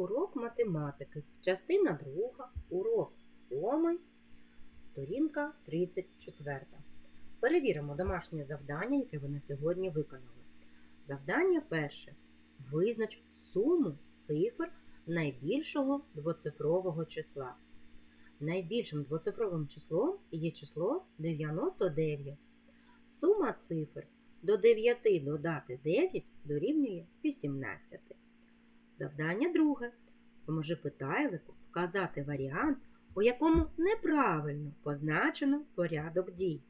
урок математики, частина 2, урок 7, сторінка 34. Перевіримо домашнє завдання, яке ви на сьогодні виконали. Завдання перше. Визнач суму цифр найбільшого двоцифрового числа. Найбільшим двоцифровим числом є число 99. Сума цифр до 9 додати 9 дорівнює 18. Завдання друге. Поможи питайлику вказати варіант, у якому неправильно позначено порядок дій.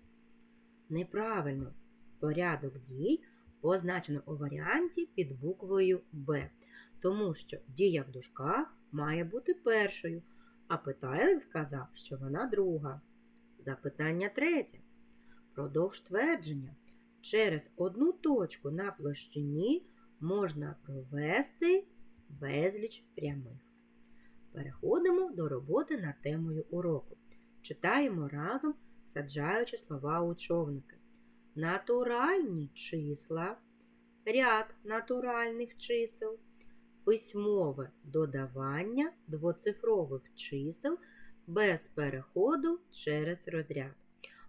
Неправильно порядок дій позначено у варіанті під буквою Б, тому що дія в дужках має бути першою, а питайлик вказав, що вона друга. Запитання третє. Продовж твердження. Через одну точку на площині можна провести безліч прямих. Переходимо до роботи над темою уроку. Читаємо разом, саджаючи слова у човники. Натуральні числа, ряд натуральних чисел, письмове додавання двоцифрових чисел без переходу через розряд.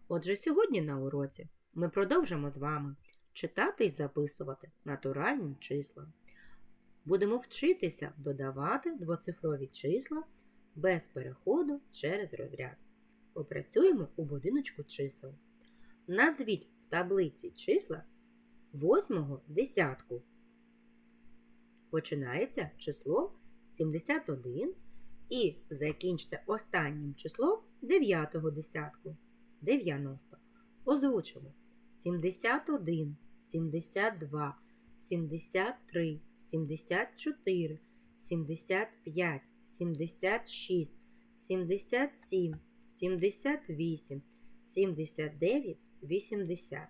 Отже, сьогодні на уроці ми продовжимо з вами читати і записувати натуральні числа. Будемо вчитися додавати двоцифрові числа без переходу через розряд. Попрацюємо у будиночку чисел. Назвіть в таблиці числа восьмого десятку. Починається число 71 і закінчте останнім числом дев'ятого десятку 90. Озвучимо 71, 72, 73, 74, 75, 76, 77, 78, 79, 80,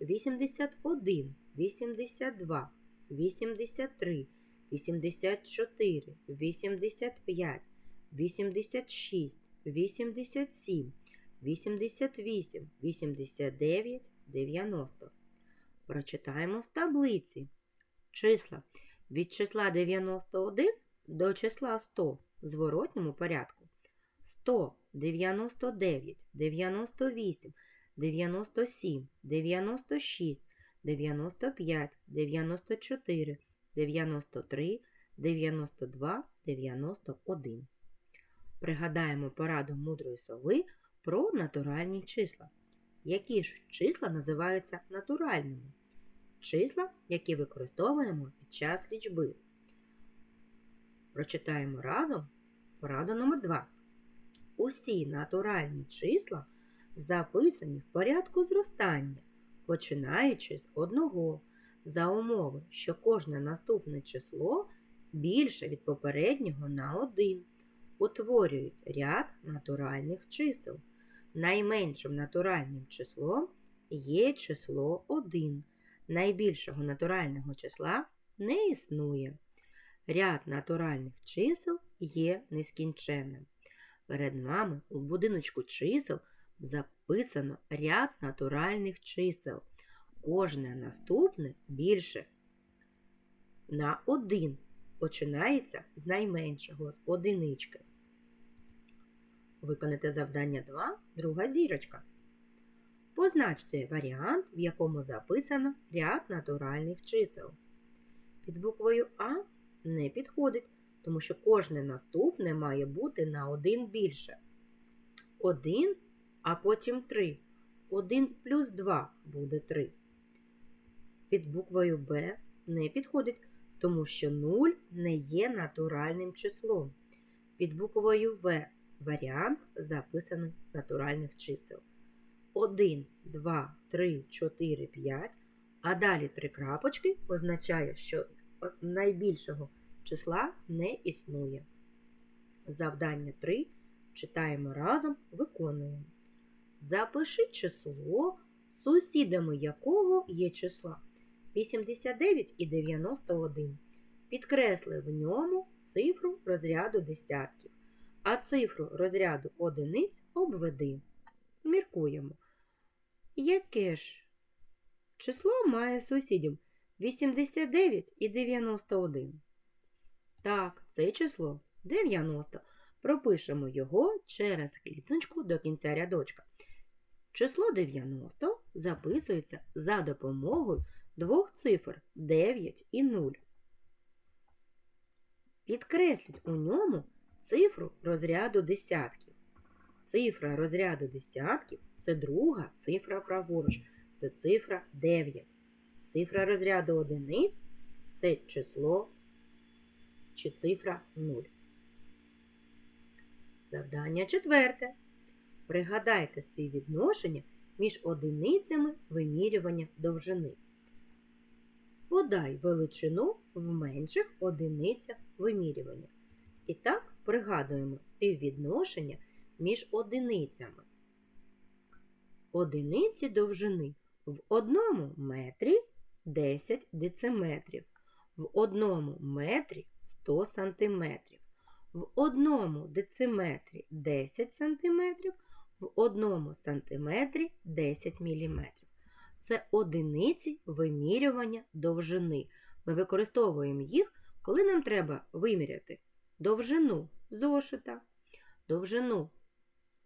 81, 82, 83, 84, 85, 86, 87, 88, 89, 90. Прочитаємо в таблиці числа від числа 91 до числа 100 в зворотньому порядку. 100, 99, 98, 97, 96, 95, 94, 93, 92, 91. Пригадаємо пораду мудрої сови про натуральні числа. Які ж числа називаються натуральними? Числа, які використовуємо під час лічби. Прочитаємо разом пораду номер 2 Усі натуральні числа записані в порядку зростання, починаючи з одного, за умови, що кожне наступне число більше від попереднього на один, утворюють ряд натуральних чисел. Найменшим натуральним числом є число 1. Найбільшого натурального числа не існує. Ряд натуральних чисел є нескінченним. Перед нами у будиночку чисел записано ряд натуральних чисел. Кожне наступне більше на 1 починається з найменшого, з одинички. Виконайте завдання 2, друга зірочка. Позначте варіант, в якому записано ряд натуральних чисел. Під буквою А не підходить, тому що кожне наступне має бути на один більше. 1, а потім 3. 1 плюс 2 буде 3. Під буквою Б не підходить, тому що 0 не є натуральним числом. Під буквою В варіант записаних натуральних чисел. 1, 2, 3, 4, 5. А далі три крапочки означає, що найбільшого числа не існує. Завдання 3 читаємо разом, виконуємо. Запиши число, сусідами якого є числа 89 і 91. Підкресли в ньому цифру розряду десятків, а цифру розряду одиниць обведи. Міркуємо. Яке ж число має сусідів 89 і 91? Так, це число 90. Пропишемо його через клітиночку до кінця рядочка. Число 90 записується за допомогою двох цифр 9 і 0. Підкресліть у ньому цифру розряду десятків. Цифра розряду десятків це друга цифра праворуч, це цифра 9. Цифра розряду одиниць це число чи цифра 0. Завдання четверте. Пригадайте співвідношення між одиницями вимірювання довжини. Подай величину в менших одиницях вимірювання. І так пригадуємо співвідношення між одиницями. Одиниці довжини в одному метрі 10 дециметрів, в одному метрі 100 сантиметрів, в одному дециметрі 10 сантиметрів, в одному сантиметрі 10 міліметрів. Це одиниці вимірювання довжини. Ми використовуємо їх, коли нам треба виміряти довжину зошита, довжину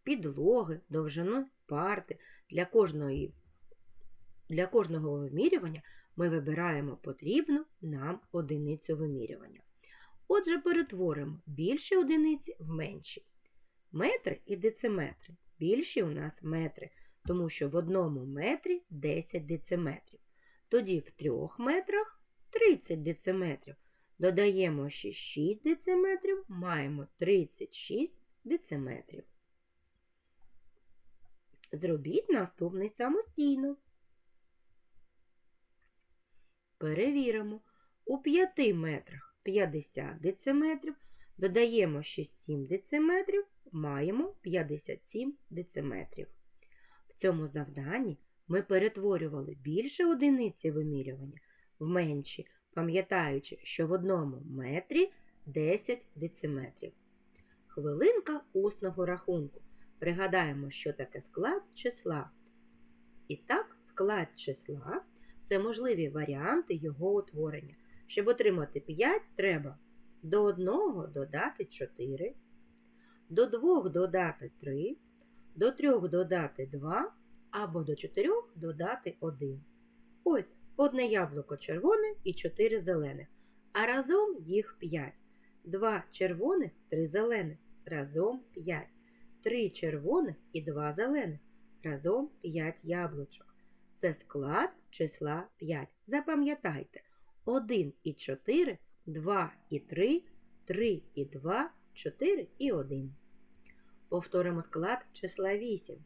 підлоги, довжину парти. Для, кожної, для кожного вимірювання ми вибираємо потрібну нам одиницю вимірювання. Отже, перетворимо більші одиниці в менші. Метри і дециметри. Більші у нас метри, тому що в одному метрі 10 дециметрів. Тоді в трьох метрах 30 дециметрів. Додаємо ще 6 дециметрів, маємо 36 дециметрів. Зробіть наступний самостійно. Перевіримо. У 5 метрах 50 дециметрів, додаємо ще 7 дециметрів, маємо 57 дециметрів. В цьому завданні ми перетворювали більше одиниці вимірювання в менші, пам'ятаючи, що в одному метрі 10 дециметрів. Хвилинка усного рахунку. Пригадаємо, що таке склад числа. І так, склад числа це можливі варіанти його утворення. Щоб отримати 5, треба до 1 додати 4, до 2 додати 3, до 3 додати 2 або до 4 додати 1. Ось одне яблуко червоне і 4 зелених. А разом їх 5. 2 червоних, 3 зелених. Разом 5. 3 червоних і 2 зелених. Разом 5 яблучок. Це склад числа 5. Запам'ятайте. 1 і 4, 2 і 3, 3 і 2, 4 і 1. Повторимо склад числа 8.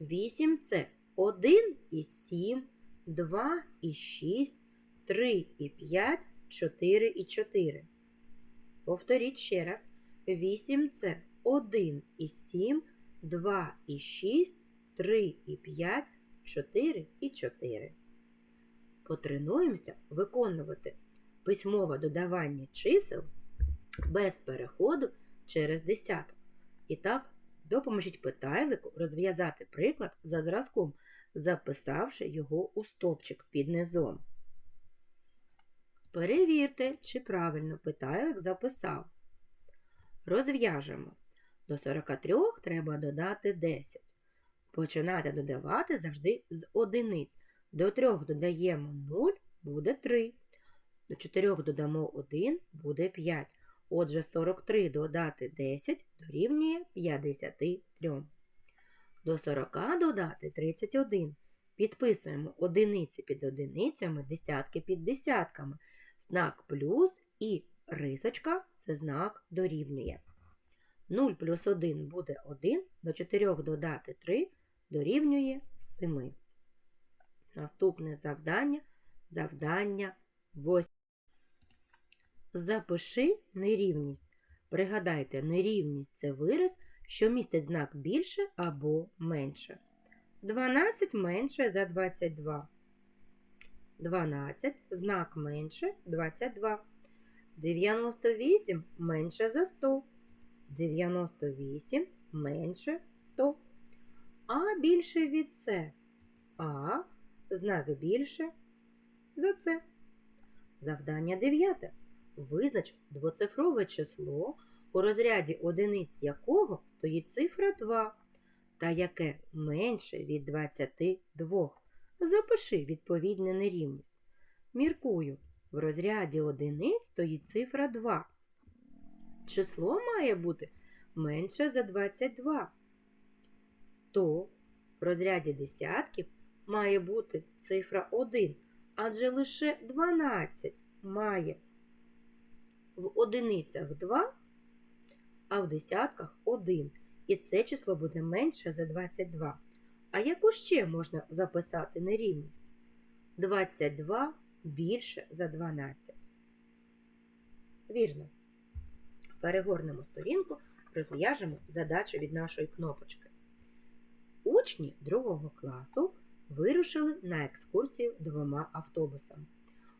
8 це 1 і 7, 2 і 6, 3 і 5, 4 і 4. Повторіть ще раз. 8 це 1 і 7, 2 і 6, 3 і 5, 4 і 4. Потренуємося виконувати письмове додавання чисел без переходу через десяток. І так, допоможіть питайлику розв'язати приклад за зразком, записавши його у стопчик під низом. Перевірте, чи правильно питайлик записав. Розв'яжемо. До 43 треба додати 10. Починати додавати завжди з одиниць. До 3 додаємо 0, буде 3. До 4 додамо 1, буде 5. Отже, 43 додати 10 дорівнює 53. До 40 додати 31. Підписуємо одиниці під одиницями, десятки під десятками. Знак плюс і рисочка це знак дорівнює. 0 плюс 1 буде 1, до 4 додати 3 дорівнює 7. Наступне завдання завдання 8. Запиши нерівність. Пригадайте, нерівність це вираз, що містить знак більше або менше. 12 менше за 22. 12 знак менше 22. 98 менше за 100. 98 менше 100. А більше від С. А знак більше за це. Завдання 9. Визнач двоцифрове число, у розряді одиниць якого стоїть цифра 2, та яке менше від 22. Запиши відповідну нерівність. Міркую, в розряді одиниць стоїть цифра 2. Число має бути менше за 22. То в розряді десятків має бути цифра 1, адже лише 12 має в одиницях 2, а в десятках 1. І це число буде менше за 22. А яку ще можна записати нерівність? 22 більше за 12. Вірно. Перегорнемо сторінку, розв'яжемо задачу від нашої кнопочки. Учні другого класу вирушили на екскурсію двома автобусами.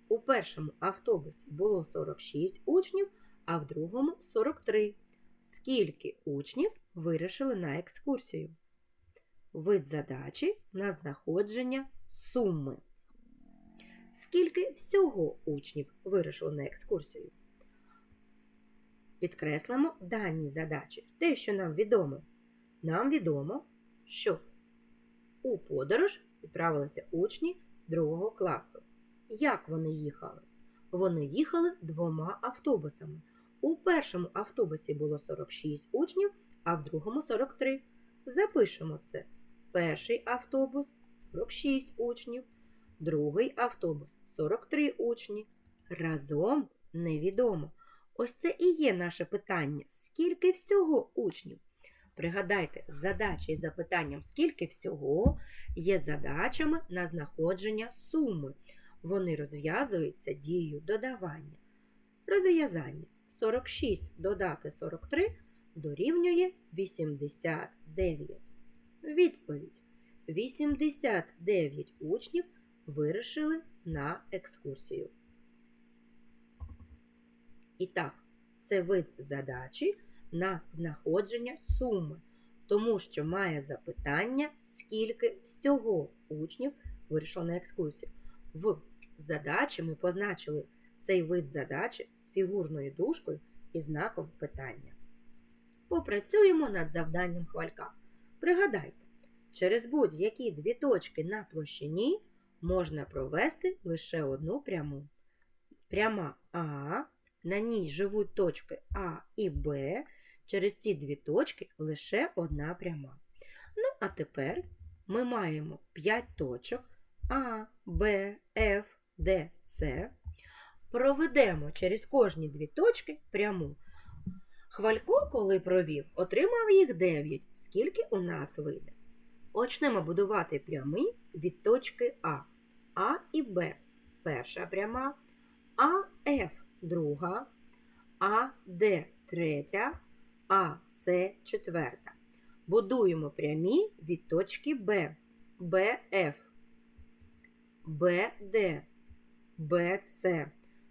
У першому автобусі було 46 учнів, а в другому 43. Скільки учнів вирішили на екскурсію? Вид задачі на знаходження суми. Скільки всього учнів вирішили на екскурсію? Підкреслимо дані задачі, те, що нам відомо. Нам відомо, що у подорож відправилися учні другого класу. Як вони їхали? Вони їхали двома автобусами. У першому автобусі було 46 учнів, а в другому 43. Запишемо це. Перший автобус 46 учнів, другий автобус 43 учні. Разом невідомо. Ось це і є наше питання. Скільки всього учнів? Пригадайте, задача із запитанням скільки всього є задачами на знаходження суми. Вони розв'язуються дією додавання. Розв'язання 46 додати 43 дорівнює 89. Відповідь. 89 учнів вирішили на екскурсію. І так, це вид задачі на знаходження суми, тому що має запитання, скільки всього учнів вирішило на екскурсію. В задачі ми позначили цей вид задачі з фігурною дужкою і знаком питання. Попрацюємо над завданням хвалька. Пригадайте, через будь-які дві точки на площині можна провести лише одну пряму. Пряма А, на ній живуть точки А і Б. Через ці дві точки лише одна пряма. Ну, а тепер ми маємо 5 точок А, Б, Ф, Д, С. Проведемо через кожні дві точки пряму. Хвалько, коли провів, отримав їх 9. Скільки у нас вийде? Почнемо будувати прямий від точки А. А і Б перша пряма, А, Ф друга, А, Д третя, А, С четверта. Будуємо прямі від точки Б, БФ, БД, БЦ.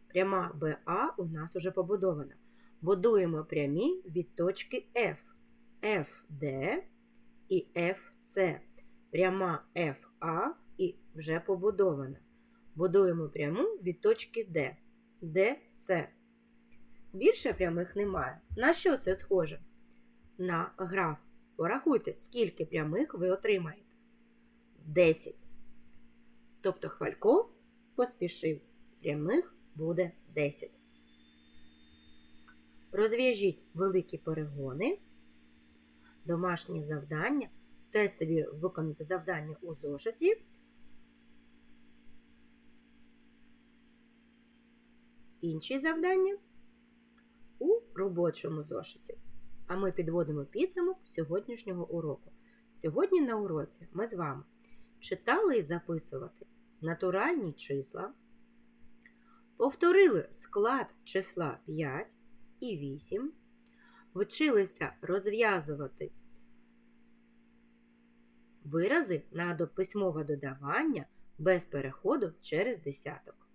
Пряма БА у нас уже побудована. Будуємо прямі від точки F, ФД і FC. Пряма ФА і вже побудована. Будуємо пряму від точки D, DC. Більше прямих немає. На що це схоже? На граф. Порахуйте, скільки прямих ви отримаєте. 10. Тобто хвалько поспішив. Прямих буде 10. Розв'яжіть великі перегони, домашні завдання, тестові виконати завдання у зошиті. Інші завдання у робочому зошиті. А ми підводимо підсумок сьогоднішнього уроку. Сьогодні на уроці ми з вами читали і записувати натуральні числа, повторили склад числа 5 і 8, вчилися розв'язувати вирази на письмове додавання без переходу через десяток.